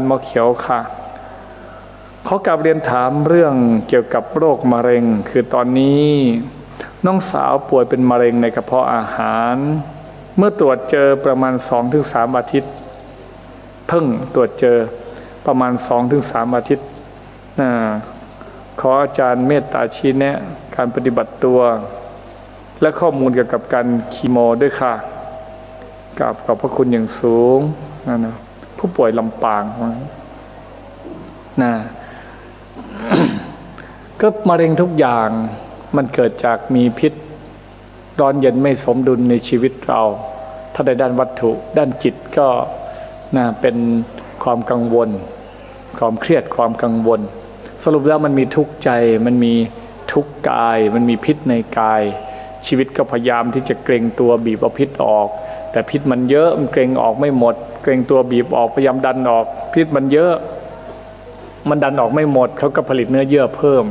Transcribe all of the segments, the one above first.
ย์หมอเขียวค่ะ เขากลับเรียนถามเรื่องเกี่ยวกับโรคมะเร็ง คือตอนนี้ น้องสาวป่วยเป็นมะเร็งในกระเพาะอาหาร เมื่อตรวจเจอประมาณ 2-3 อาทิตย์ เพิ่งตรวจเจอประมาณ 2-3 อาทิตย์นะขออาจารย์เมตตาชี้แนะ การปฏิบัติตัว และข้อมูลเกี่ยวกับการคีโมด้วยค่ะกราบขอบพระคุณอย่างสูงนะนะ ผู้ป่วยลำปางนะก็มะเร็งทุกอย่างมันเกิดจากมีพิษ ร้อนเย็นไม่สมดุลในชีวิตเรา ถ้าในด้านวัตถุ ด้านจิตก็นะเป็นความกังวล ความเครียดความกังวล สรุปแล้วมันมีทุกข์ใจ มันมีทุกข์กาย มันมีพิษในกาย ชีวิตก็พยายามที่จะเกรงตัวบีบเอาพิษออก แต่พิษมันเยอะมันเกรงออกไม่หมด เกรงตัวบีบออกพยายามดันออก พิษมันเยอะ มันดันออกไม่หมดเขาก็ผลิตเนื้อเยื่อเพิ่ม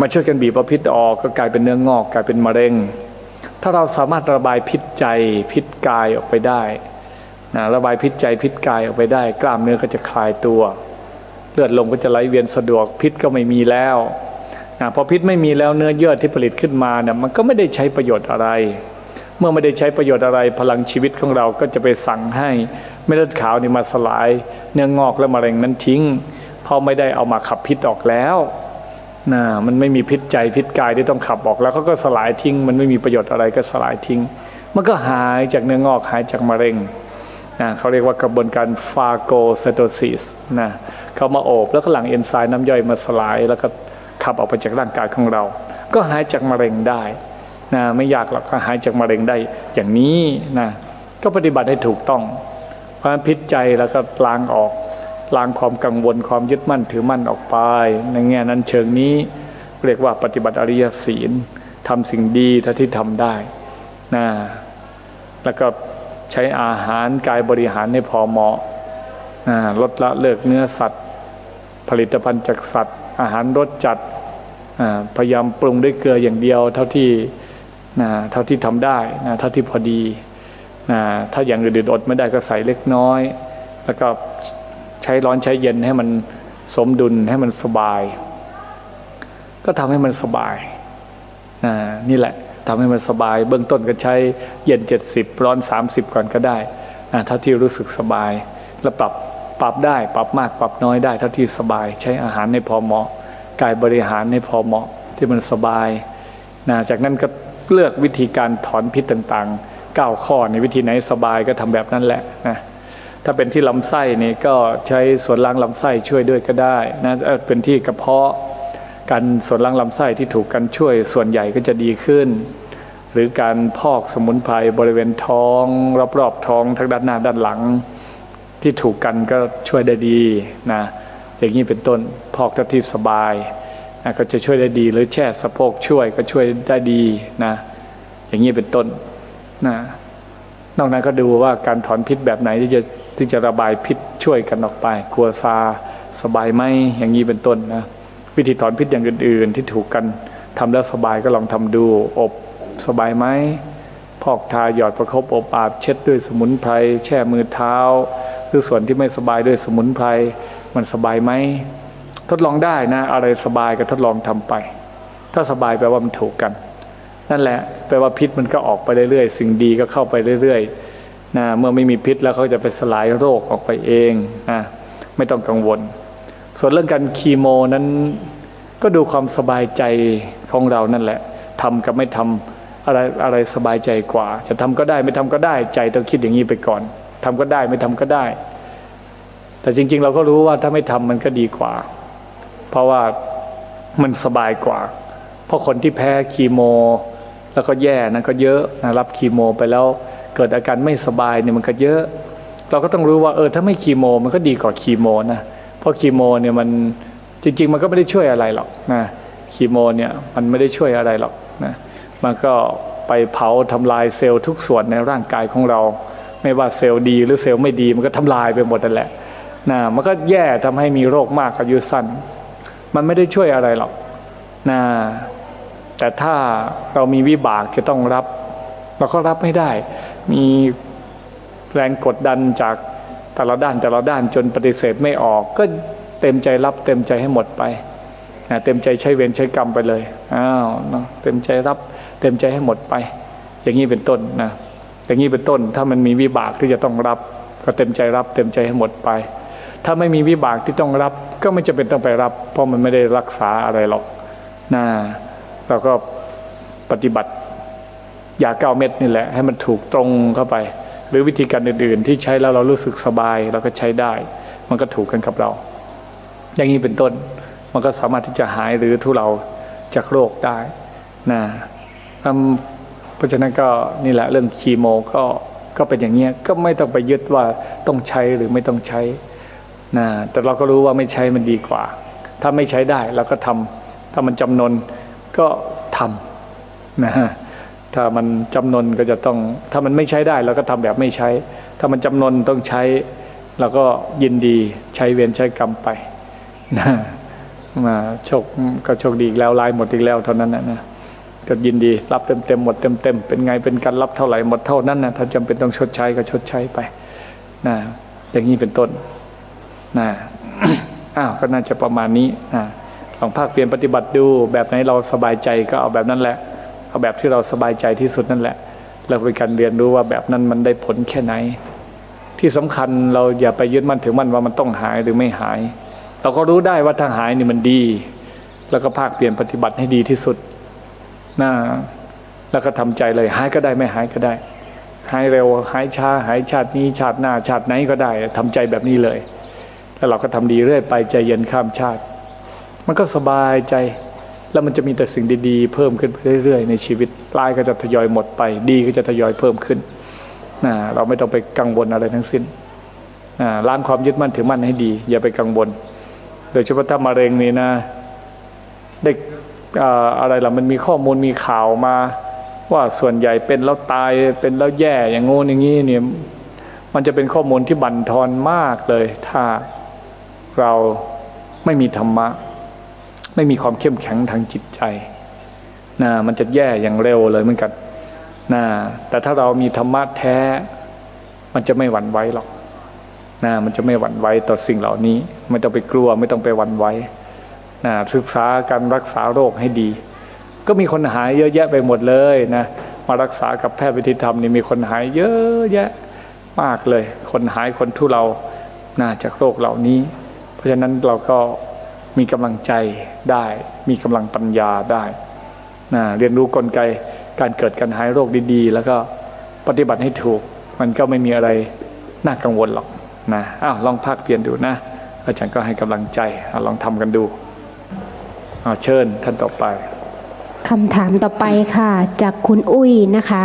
มาช่วยกันบีบเอาพิษออกก็กลายเป็นเนื้องอกกลายเป็นมะเร็ง ถ้าเราสามารถระบายพิษใจพิษกายออกไปได้นะระบายพิษใจพิษกายออกไปได้ กล้ามเนื้อก็จะคลายตัว เลือดลมก็จะไหลเวียนสะดวกพิษก็ไม่มีแล้วนะพอพิษไม่มีแล้วเนื้อเยื่อที่ผลิตขึ้นมาเนี่ยมันก็ไม่ได้ใช้ประโยชน์อะไร มื่อไม่ได้ใช้ประโยชน์อะไรพลังชีวิตของเราก็จะไปสั่งให้เม็ดเลือดขาวนี่มาสลาย เนื้องอกและมะเร็งนั้นทิ้ง เพราะไม่ได้เอามาขับพิษออกแล้วนะมันไม่มีพิษใจพิษกายที่ต้องขับออกแล้วเขาก็สลายทิ้ง มันไม่มีประโยชน์อะไรก็สลายทิ้ง มันก็หายจากเนื้องอกหายจากมะเร็งนะเขาเรียกว่ากระบวนการฟาโกไซโตซิสนะเขามาโอบแล้วก็หลังเอนไซม์น้ำย่อยมาสลายแล้วก็ขับออกไปจากร่างกายของเรา ก็หายจากมะเร็งได้ นะไม่ยากหรอกก็หายจากมะเร็งได้อย่างนี้นะก็ปฏิบัติให้ถูกต้องเพราะพิษใจแล้วก็ล้างออกล้างความกังวลความยึดมั่นถือมั่นออกไปในแง่นั้นเชิงนี้เรียกว่าปฏิบัติอริยศีลทำสิ่งดีเท่าที่ทำได้นะแล้วก็ใช้อาหารกายบริหารให้พอเหมาะนะลดละเลิกเนื้อสัตว์ ผลิตภัณฑ์จากสัตว์ อาหารรสจัดพยายามปรุงด้วยเกลืออย่างเดียวเท่าที่ นะเท่าที่ทำได้นะเท่าที่พอดีนะถ้าอย่างอื่นอดไม่ได้ก็ใส่เล็กน้อย แล้วก็ใช้ร้อนใช้เย็นให้มันสมดุลให้มันสบาย ก็ทำให้มันสบายนะนี่แหละทำให้มันสบาย เบื้องต้นก็ใช้เย็น 70 ร้อน 30 ก่อนก็ได้นะเท่าที่รู้สึกสบาย แล้วปรับปรับได้ปรับมากปรับน้อยได้เท่าที่สบาย ใช้อาหารให้พอเหมาะกายบริหารให้พอเหมาะที่มันสบายนะจากนั้นก็ เลือกวิธีการถอนพิษต่างๆ9ข้อในวิธีไหนสบายก็ทำแบบนั้นแหละนะถ้าเป็นที่ลำไส้นี่ก็ใช้ส่วนล้างลำไส้ช่วยด้วยก็ได้นะเอ่อเป็นที่กระเพาะการส่วนล้างลำไส้ที่ถูกกันช่วยส่วนใหญ่ก็จะดีขึ้น หรือการพอกสมุนไพรบริเวณท้อง รอบๆท้องทั้งด้านหน้าด้านหลัง ที่ถูกกันก็ช่วยได้ดีนะอย่างนี้เป็นต้นพอกเท่าที่สบาย นะก็จะช่วยได้ดี หรือแช่สะโพกช่วยก็ช่วยได้ดีนะอย่างนี้เป็นต้นนะนอกนั้นก็ดูว่าการถอนพิษแบบไหนที่จะที่จะระบายพิษช่วยกันออกไปกลัวซาสบายไหมอย่างนี้เป็นต้นนะวิธีถอนพิษอย่างอื่น ๆ ที่ถูกกันทำแล้วสบายก็ลองทำดูอบสบายไหมพอกทาหยอดประคบอบอาบเช็ดด้วยสมุนไพรแช่มือเท้า หรือส่วนที่ไม่สบายด้วยสมุนไพรมันสบายไหม ทดลองได้นะ อะไรสบายก็ทดลองทำไป ถ้าสบายแปลว่ามันถูกกัน นั่นแหละแปลว่าพิษมันก็ออกไปเรื่อยๆ สิ่งดีก็เข้าไปเรื่อยๆนะเมื่อไม่มีพิษแล้วเขาจะไปสลายโรคออกไปเองนะไม่ต้องกังวล ส่วนเรื่องการคีโมนั้นก็ดูความสบายใจของเรานั่นแหละทำกับไม่ทำอะไรอะไรสบายใจกว่า จะทำก็ได้ไม่ทำก็ได้ใจต้องคิดอย่างนี้ไปก่อนทำก็ได้ไม่ทำก็ได้ แต่จริง ๆ เราก็รู้ว่าถ้าไม่ทำมันก็ดีกว่า เพราะว่ามันสบายกว่า เพราะคนที่แพ้คีโม แล้วก็แย่นะก็เยอะนะรับคีโมไปแล้วเกิดอาการไม่สบายเนี่ยมันก็เยอะ เราก็ต้องรู้ว่าเออถ้าไม่คีโม มันก็ดีกว่าคีโมนะเพราะคีโมเนี่ยมันจริง ๆ มันก็ไม่ได้ช่วยอะไรหรอกนะคีโมเนี่ยมันไม่ได้ช่วยอะไรหรอกนะมันก็ไปเผาทำลายเซลล์ทุกส่วนในร่างกายของเรา ไม่ว่าเซลล์ดีหรือเซลล์ไม่ดีมันก็ทำลายไปหมดนั่นแหละนะมันก็แย่ทำให้มีโรคมากอายุสั้น มันไม่ได้ช่วยอะไรหรอกนะแต่ถ้าเรามีวิบากจะต้องรับ เราก็รับไม่ได้ มีแรงกดดันจากแต่ละด้านแต่ละด้านจนปฏิเสธไม่ออก ก็เต็มใจรับเต็มใจให้หมดไปนะเต็มใจใช้เวรใช้กรรมไปเลยอ้าวเนาะเต็มใจรับ เต็มใจให้หมดไป อย่างนี้เป็นต้นนะอย่างนี้เป็นต้นถ้ามันมีวิบากที่จะต้องรับ ก็เต็มใจรับ เต็มใจให้หมดไป ถ้าไม่มีวิบากที่ต้องรับ ก็ไม่จำเป็นต้องไปรับ เพราะมันไม่ได้รักษาอะไรหรอกนะเราก็ปฏิบัติยาเก้าเม็ดนี่แหละ ให้มันถูกตรงเข้าไป หรือวิธีการอื่น ๆ ที่ใช้แล้วเรารู้สึกสบายเราก็ใช้ได้ มันก็ถูกกันกับเรา อย่างนี้เป็นต้นมันก็สามารถที่จะหายหรือทุเราจากโรคได้นะเพราะฉะนั้นก็นี่แหละเรื่องคีโมก็ก็เป็นอย่างเงี้ยก็ไม่ต้องไปยึดว่าต้องใช้หรือไม่ต้องใช้ นะแต่เราก็รู้ว่าไม่ใช้มันดีกว่า ถ้าไม่ใช้ได้เราก็ทำถ้ามันจำนนก็ทำนะฮะถ้ามันจำนนก็จะต้อง ถ้ามันไม่ใช้ได้เราก็ทำแบบไม่ใช้ ถ้ามันจำนนต้องใช้เราก็ยินดีใช้เวรใช้กรรมไปนะมาโชคก็โชคดีอีกแล้วลายหมดอีกแล้วเท่านั้นนะนะก็ยินดีรับเต็มเต็มๆหมดเต็มเต็มๆเป็นไงเป็นการรับเท่าไหร่หมดเท่านั้นนะถ้าจำเป็นต้องชดใช้ก็ชดใช้ไปนะอย่างนี้เป็นต้น นะอ้าวก็น่าจะประมาณนี้นะลองภาคเปลี่ยนปฏิบัติดู แบบไหนเราสบายใจก็เอาแบบนั้นแหละ เอาแบบที่เราสบายใจที่สุดนั่นแหละ เราเป็นการเรียนรู้ว่าแบบนั้นมันได้ผลแค่ไหน ที่สำคัญเราอย่าไปยึดมั่นถือมั่นว่ามันต้องหายหรือไม่หาย เราก็รู้ได้ว่าถ้าหายนี่มันดี แล้วก็ภาคเปลี่ยนปฏิบัติให้ดีที่สุดนะแล้วก็ทำใจเลยหายก็ได้ไม่หายก็ได้ หายเร็วหายช้าหายชาตินี้ชาติหน้าชาติไหนก็ได้ทำใจแบบนี้เลย แล้วเราก็ทำดีเรื่อยไปใจเย็นข้ามชาติ มันก็สบายใจ แล้วมันจะมีแต่สิ่งดีๆ เพิ่มขึ้นเรื่อยๆ ในชีวิตร้ายก็จะทยอยหมดไป ดีก็จะทยอยเพิ่มขึ้นนะเราไม่ต้องไปกังวลอะไรทั้งสิ้นนะล้างความยึดมั่นถือมั่นให้ดี อย่าไปกังวล โดยเฉพาะถ้ามะเร็งนี่นะเด็กอ่าอะไรล่ะมันมีข้อมูลมีข่าวมา ว่าส่วนใหญ่เป็นแล้วตายเป็นแล้วแย่อย่างงู้นอย่างนี้เนี่ยมันจะเป็นข้อมูลที่บั่นทอนมากเลย ถ้า เราไม่มีธรรมะ ไม่มีความเข้มแข็งทางจิตใจนะมันจะแย่อย่างเร็วเลยเหมือนกันนะแต่ถ้าเรามีธรรมะแท้ มันจะไม่หวั่นไหวหรอกนะมันจะไม่หวั่นไหวต่อสิ่งเหล่านี้ ไม่ต้องไปกลัว ไม่ต้องไปหวั่นไหวนะศึกษาการรักษาโรคให้ดี ก็มีคนหายเยอะแยะไปหมดเลยนะมารักษากับแพทย์วิธีธรรมนี่มีคนหายเยอะแยะมากเลย คนหายคนทุเรานะจากโรคเหล่านี้ ราะฉะนั้นเราก็มีกำลังใจได้ มีกำลังปัญญาได้นะเรียนรู้กลไกการเกิดการหายโรคดีๆ แล้วก็ปฏิบัติให้ถูก มันก็ไม่มีอะไรน่ากังวลหรอกนะอ้าวลองภาคเปลี่ยนดูนะ อาจารย์ก็ให้กำลังใจอลองทำกันดูเอาเชิญท่านต่อไปคำถามต่อไปค่ะ จากคุณอุ้ยนะคะ